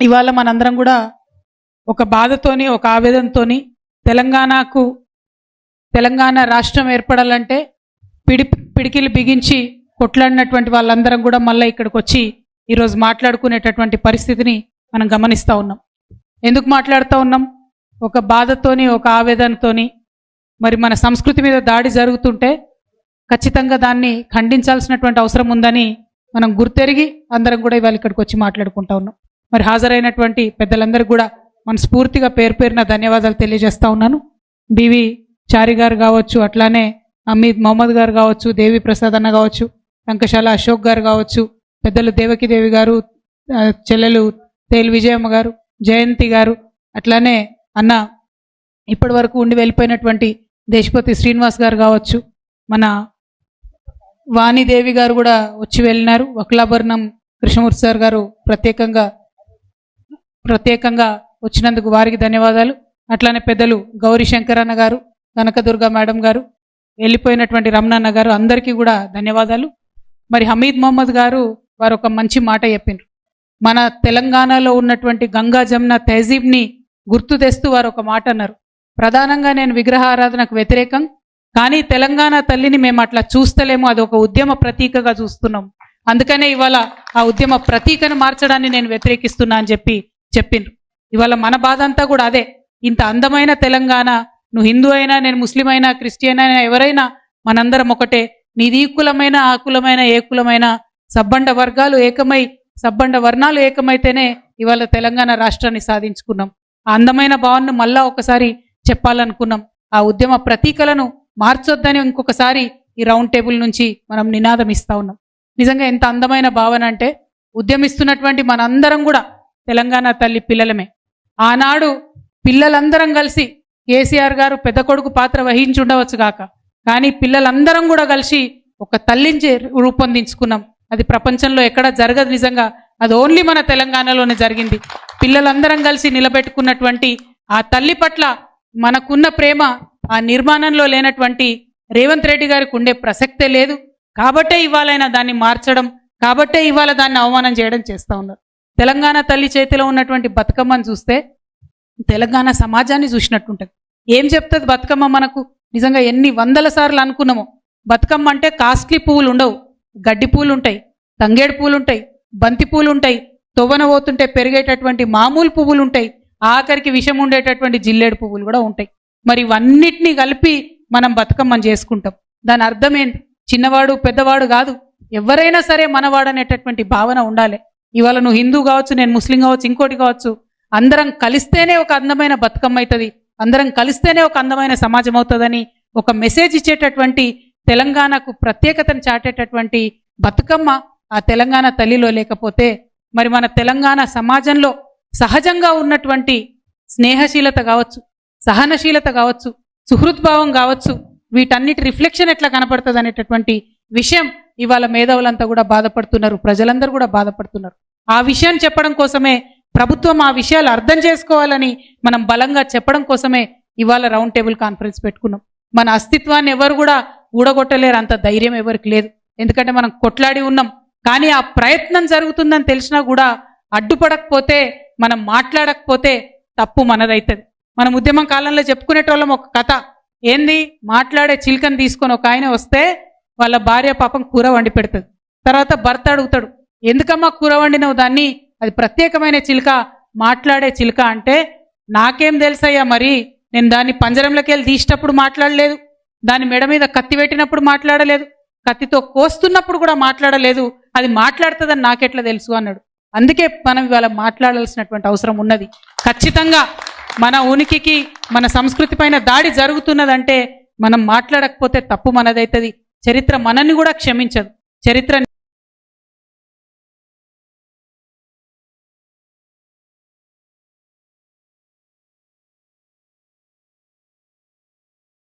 ఇవాళ మనందరం కూడా ఒక బాధతోని ఒక ఆవేదనతోని తెలంగాణకు తెలంగాణ రాష్ట్రం ఏర్పడాలంటే పిడి పిడికిలు బిగించి కొట్లాడినటువంటి వాళ్ళందరం కూడా మళ్ళీ ఇక్కడికి వచ్చి ఈరోజు మాట్లాడుకునేటటువంటి పరిస్థితిని మనం గమనిస్తూ ఉన్నాం. ఎందుకు మాట్లాడుతూ ఉన్నాం? ఒక బాధతోని ఒక ఆవేదనతోని మరి మన సంస్కృతి మీద దాడి జరుగుతుంటే ఖచ్చితంగా దాన్ని ఖండించాల్సినటువంటి అవసరం ఉందని మనం గుర్తెరిగి అందరం కూడా ఇవాళ ఇక్కడికి వచ్చి మాట్లాడుకుంటా ఉన్నాం. మరి హాజరైనటువంటి పెద్దలందరికీ కూడా మనస్ఫూర్తిగా పేరు పేరున ధన్యవాదాలు తెలియజేస్తా ఉన్నాను. బివి చారి గారు కావచ్చు అట్లానే అమీద్ మొహమ్మద్ గారు కావచ్చు దేవి ప్రసాద్ అన్న కావచ్చు టంకశాల అశోక్ గారు కావచ్చు పెద్దలు దేవకిదేవి గారు చెల్లెలు తేలు విజయమ్మ గారు జయంతి గారు అట్లానే అన్న ఇప్పటి వరకు ఉండి వెళ్ళిపోయినటువంటి దేశపతి శ్రీనివాస్ గారు కావచ్చు మన వాణిదేవి గారు కూడా వచ్చి వెళ్ళినారు. వక్లాభరణం కృష్ణమూర్తి సార్ గారు ప్రత్యేకంగా ప్రత్యేకంగా వచ్చినందుకు వారికి ధన్యవాదాలు. అట్లానే పెద్దలు గౌరీ శంకర్ అన్న గారు కనకదుర్గ మేడం గారు వెళ్ళిపోయినటువంటి రమణన్న గారు అందరికీ కూడా ధన్యవాదాలు. మరి హమీద్ మొహమ్మద్ గారు వారు ఒక మంచి మాట చెప్పిండ్రు మన తెలంగాణలో ఉన్నటువంటి గంగా జమున తహజీబ్ని గుర్తు తెస్తూ వారు ఒక మాట అన్నారు. ప్రధానంగా నేను విగ్రహారాధనకు వ్యతిరేకం కానీ తెలంగాణ తల్లిని మేము అట్లా చూస్తలేము అది ఒక ఉద్యమ ప్రతీకగా చూస్తున్నాం. అందుకనే ఇవాళ ఆ ఉద్యమ ప్రతీకను మార్చడాన్ని నేను వ్యతిరేకిస్తున్నా అని చెప్పి చెప్పిండ్రు. ఇవాళ మన బాధ అంతా కూడా అదే. ఇంత అందమైన తెలంగాణ నువ్వు హిందూ అయినా నేను ముస్లిం అయినా క్రిస్టియన్ అయినా ఎవరైనా మనందరం ఒకటే. నీది కులమైన ఆ కులమైన ఏ కులమైన సబ్బండ వర్గాలు ఏకమై సబ్బండ వర్ణాలు ఏకమైతేనే ఇవాళ తెలంగాణ రాష్ట్రాన్ని సాధించుకున్నాం. ఆ అందమైన భావనను మళ్ళా ఒకసారి చెప్పాలనుకున్నాం. ఆ ఉద్యమ ప్రతీకలను మార్చొద్దని ఇంకొకసారి ఈ రౌండ్ టేబుల్ నుంచి మనం నినాదం ఇస్తా ఉన్నాం. నిజంగా ఎంత అందమైన భావన అంటే ఉద్యమిస్తున్నటువంటి మనందరం కూడా తెలంగాణ తల్లి పిల్లలమే. ఆనాడు పిల్లలందరం కలిసి కేసీఆర్ గారు పెద్ద కొడుకు పాత్ర వహించుండవచ్చు కాక గాక. కానీ పిల్లలందరం కూడా కలిసి ఒక తల్లిని రూపొందించుకున్నాం. అది ప్రపంచంలో ఎక్కడ జరగదు నిజంగా. అది ఓన్లీ మన తెలంగాణలోనే జరిగింది. పిల్లలందరం కలిసి నిలబెట్టుకున్నటువంటి ఆ తల్లి పట్ల మనకున్న ప్రేమ ఆ నిర్మాణంలో లేనటువంటి రేవంత్ రెడ్డి గారికి ఉండే ప్రసక్తే లేదు. కాబట్టే ఇవాళైనా దాన్ని మార్చడం కాబట్టే ఇవాళ దాన్ని అవమానం చేయడం చేస్తూ ఉన్నారు. తెలంగాణ తల్లి చేతిలో ఉన్నటువంటి బతుకమ్మను చూస్తే తెలంగాణ సమాజాన్ని చూసినట్టుంటుంది. ఏం చెప్తుంది బతుకమ్మ మనకు? నిజంగా ఎన్ని వందల సార్లు అనుకున్నామో. బతుకమ్మ అంటే కాస్ట్లీ పువ్వులు ఉండవు. గడ్డి పూలు ఉంటాయి తంగేడు పూలు ఉంటాయి బంతి పూలు ఉంటాయి తొవ్వన పోతుంటే పెరిగేటటువంటి మామూలు పువ్వులు ఉంటాయి ఆఖరికి విషం ఉండేటటువంటి జిల్లేడు పువ్వులు కూడా ఉంటాయి. మరి ఇవన్నిటినీ కలిపి మనం బతుకమ్మని చేసుకుంటాం. దాని అర్థం ఏంటి? చిన్నవాడు పెద్దవాడు కాదు. ఎవరైనా సరే మనవాడు అనేటటువంటి భావన ఉండాలి. ఇవాళ నువ్వు హిందూ కావచ్చు నేను ముస్లిం కావచ్చు ఇంకోటి కావచ్చు అందరం కలిస్తేనే ఒక అందమైన బతుకమ్మ అవుతుంది. అందరం కలిస్తేనే ఒక అందమైన సమాజం అవుతుందని ఒక మెసేజ్ ఇచ్చేటటువంటి తెలంగాణకు ప్రత్యేకతను చాటేటటువంటి బతుకమ్మ ఆ తెలంగాణ తల్లిలో లేకపోతే మరి మన తెలంగాణ సమాజంలో సహజంగా ఉన్నటువంటి స్నేహశీలత కావచ్చు సహనశీలత కావచ్చు సుహృద్భావం కావచ్చు వీటన్నిటి రిఫ్లెక్షన్ ఎట్లా కనపడుతుంది అనేటటువంటి విషయం ఇవాళ మేధావులంతా కూడా బాధపడుతున్నారు ప్రజలందరూ కూడా బాధపడుతున్నారు. ఆ విషయాన్ని చెప్పడం కోసమే ప్రభుత్వం ఆ విషయాలు అర్థం చేసుకోవాలని మనం బలంగా చెప్పడం కోసమే ఇవాళ రౌండ్ టేబుల్ కాన్ఫరెన్స్ పెట్టుకున్నాం. మన అస్తిత్వాన్ని ఎవరు కూడా ఊడగొట్టలేరు అంత ధైర్యం ఎవరికి లేదు. ఎందుకంటే మనం కొట్లాడి ఉన్నాం. కానీ ఆ ప్రయత్నం జరుగుతుందని తెలిసినా కూడా అడ్డుపడకపోతే మనం మాట్లాడకపోతే తప్పు మనదైతుంది. మనం ఉద్యమం కాలంలో చెప్పుకునేటోళ్ళం ఒక కథ. ఏంది? మాట్లాడే చిలుకని తీసుకొని ఒక ఆయన వస్తే వాళ్ళ భార్య పాపం కూర వండి పెడుతుంది. తర్వాత భర్త అడుగుతాడు ఎందుకమ్మా కూర వండినవు దాన్ని? అది ప్రత్యేకమైన చిలుక మాట్లాడే చిలుక అంటే నాకేం తెలుసయ్యా మరి? నేను దాన్ని పంజరంలోకి వెళ్ళి తీసేటప్పుడు మాట్లాడలేదు. దాని మెడ మీద కత్తి పెట్టినప్పుడు మాట్లాడలేదు. కత్తితో కోస్తున్నప్పుడు కూడా మాట్లాడలేదు. అది మాట్లాడుతుందని నాకెట్లా తెలుసు? అన్నాడు. అందుకే మనం ఇవాళ మాట్లాడాల్సినటువంటి అవసరం ఉన్నది. ఖచ్చితంగా మన ఉనికికి మన సంస్కృతి పైన దాడి జరుగుతున్నదంటే మనం మాట్లాడకపోతే తప్పు మనదైతుంది. చరిత్ర మనల్ని కూడా క్షమించదు. చరిత్ర